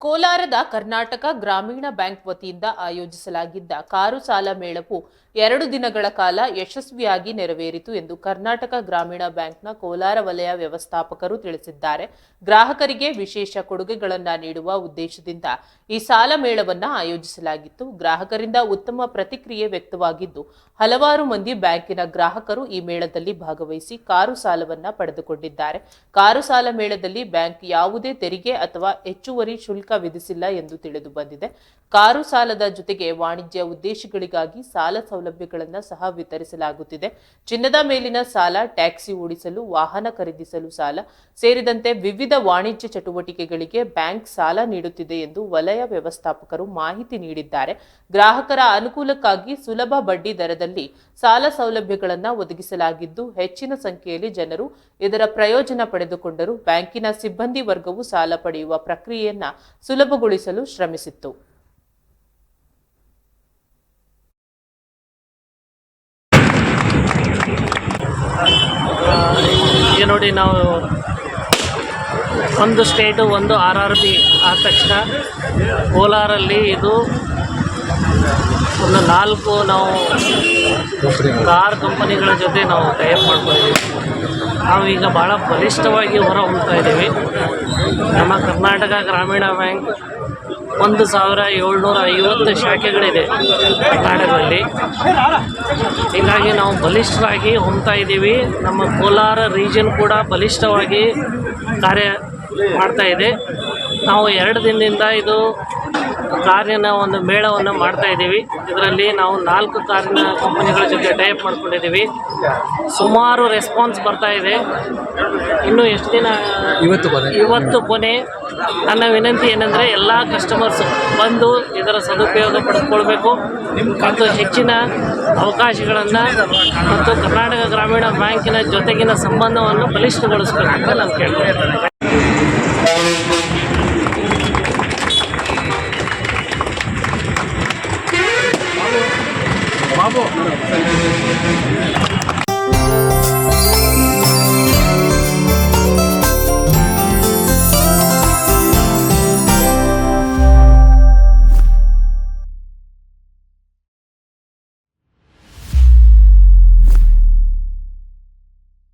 ಕೋಲಾರದ ಕರ್ನಾಟಕ ಗ್ರಾಮೀಣ ಬ್ಯಾಂಕ್ ವತಿಯಿಂದ ಆಯೋಜಿಸಲಾಗಿದ್ದ ಕಾರು ಸಾಲ ಮೇಳವು ಎರಡು ದಿನಗಳ ಕಾಲ ಯಶಸ್ವಿಯಾಗಿ ನೆರವೇರಿತು ಎಂದು ಕರ್ನಾಟಕ ಗ್ರಾಮೀಣ ಬ್ಯಾಂಕ್ನ ಕೋಲಾರ ವಲಯ ವ್ಯವಸ್ಥಾಪಕರು ತಿಳಿಸಿದ್ದಾರೆ. ಗ್ರಾಹಕರಿಗೆ ವಿಶೇಷ ಕೊಡುಗೆಗಳನ್ನು ನೀಡುವ ಉದ್ದೇಶದಿಂದ ಈ ಸಾಲ ಮೇಳವನ್ನು ಆಯೋಜಿಸಲಾಗಿತ್ತು. ಗ್ರಾಹಕರಿಂದ ಉತ್ತಮ ಪ್ರತಿಕ್ರಿಯೆ ವ್ಯಕ್ತವಾಗಿದ್ದು, ಹಲವಾರು ಮಂದಿ ಬ್ಯಾಂಕಿನ ಗ್ರಾಹಕರು ಈ ಮೇಳದಲ್ಲಿ ಭಾಗವಹಿಸಿ ಕಾರು ಸಾಲವನ್ನು ಪಡೆದುಕೊಂಡಿದ್ದಾರೆ. ಕಾರು ಸಾಲ ಮೇಳದಲ್ಲಿ ಬ್ಯಾಂಕ್ ಯಾವುದೇ ತೆರಿಗೆ ಅಥವಾ ಹೆಚ್ಚುವರಿ ಶುಲ್ಕ ವಿಧಿಸಿಲ್ಲ ಎಂದು ತಿಳಿದು ಬಂದಿದೆ. ಕಾರು ಸಾಲದ ಜೊತೆಗೆ ವಾಣಿಜ್ಯ ಉದ್ದೇಶಗಳಿಗಾಗಿ ಸಾಲ ಸೌಲಭ್ಯಗಳನ್ನು ಸಹ ವಿತರಿಸಲಾಗುತ್ತಿದೆ. ಚಿನ್ನದ ಮೇಲಿನ ಸಾಲ, ಟ್ಯಾಕ್ಸಿ ಓಡಿಸಲು, ವಾಹನ ಖರೀದಿಸಲು ಸಾಲ, ಸೇರಿದಂತೆ ವಿವಿಧ ವಾಣಿಜ್ಯ ಚಟುವಟಿಕೆಗಳಿಗೆ ಬ್ಯಾಂಕ್ ಸಾಲ ನೀಡುತ್ತಿದೆ ಎಂದು ವಲಯ ವ್ಯವಸ್ಥಾಪಕರು ಮಾಹಿತಿ ನೀಡಿದ್ದಾರೆ. ಗ್ರಾಹಕರ ಅನುಕೂಲಕ್ಕಾಗಿ ಸುಲಭ ಬಡ್ಡಿ ದರದಲ್ಲಿ ಸಾಲ ಸೌಲಭ್ಯಗಳನ್ನು ಒದಗಿಸಲಾಗಿದ್ದು, ಹೆಚ್ಚಿನ ಸಂಖ್ಯೆಯಲ್ಲಿ ಜನರು ಇದರ ಪ್ರಯೋಜನ ಪಡೆದುಕೊಂಡರು. ಬ್ಯಾಂಕಿನ ಸಿಬ್ಬಂದಿ ವರ್ಗವು ಸಾಲ ಪಡೆಯುವ ಪ್ರಕ್ರಿಯೆಯನ್ನ ಸುಲಭಗೊಳಿಸಲು ಶ್ರಮಿಸಿತ್ತು. ಈಗ ನೋಡಿ ನಾವು ಒಂದು ಸ್ಟೇಟು ಒಂದು ಆರ್ ಆರ್ ಬಿ ಆದ ತಕ್ಷಣ ಕೋಲಾರಲ್ಲಿ ಇದು ಒಂದು ನಾಲ್ಕು ನಾವು ಕಾರ್ ಕಂಪನಿಗಳ ಜೊತೆ ನಾವು ಟೈಪ್ ಮಾಡ್ಕೊಂಡಿದ್ದೀವಿ. ನಾವು ಈಗ ಭಾಳ ಬಲಿಷ್ಠವಾಗಿ ಹೊರ ಹೊಮ್ತಾ ಇದ್ದೀವಿ. ನಮ್ಮ ಕರ್ನಾಟಕ ಗ್ರಾಮೀಣ ಬ್ಯಾಂಕ್ ಒಂದು ಸಾವಿರ ಏಳ್ನೂರ ಐವತ್ತು ಶಾಖೆಗಳಿದೆ ಕರ್ನಾಟಕದಲ್ಲಿ. ಹೀಗಾಗಿ ನಾವು ಬಲಿಷ್ಠವಾಗಿ ಹೊಮ್ತಾ ಇದ್ದೀವಿ. ನಮ್ಮ ಕೋಲಾರ ರೀಜನ್ ಕೂಡ ಬಲಿಷ್ಠವಾಗಿ ಕಾರ್ಯ ಮಾಡ್ತಾ ಇದೆ. ನಾವು ಎರಡು ದಿನದಿಂದ ಇದು ಕಾರಿನ ಒಂದು ಮೇಳವನ್ನು ಮಾಡ್ತಾ ಇದ್ದೀವಿ. ಇದರಲ್ಲಿ ನಾವು ನಾಲ್ಕು ಕಾರಿನ ಕಂಪನಿಗಳ ಜೊತೆ ಟೈಪ್ ಮಾಡ್ಕೊಂಡಿದ್ದೀವಿ. ಸುಮಾರು ರೆಸ್ಪಾನ್ಸ್ ಬರ್ತಾ ಇದೆ. ಇನ್ನು ಎಷ್ಟು ದಿನ? ಇವತ್ತು ಕೊನೆ. ಇವತ್ತು ಕೊನೆ. ನನ್ನ ವಿನಂತಿ ಏನಂದರೆ ಎಲ್ಲ ಕಸ್ಟಮರ್ಸ್ ಬಂದು ಇದರ ಸದುಪಯೋಗ ಪಡೆದುಕೊಳ್ಬೇಕು ಮತ್ತು ಹೆಚ್ಚಿನ ಅವಕಾಶಗಳನ್ನು ಮತ್ತು ಕರ್ನಾಟಕ ಗ್ರಾಮೀಣ ಬ್ಯಾಂಕಿನ ಜೊತೆಗಿನ ಸಂಬಂಧವನ್ನು ಬಲಿಷ್ಠಗೊಳಿಸಬೇಕು ಅಂತ ನಾನು ಕೇಳ್ಕೊಳ್ತೇನೆ బాబు.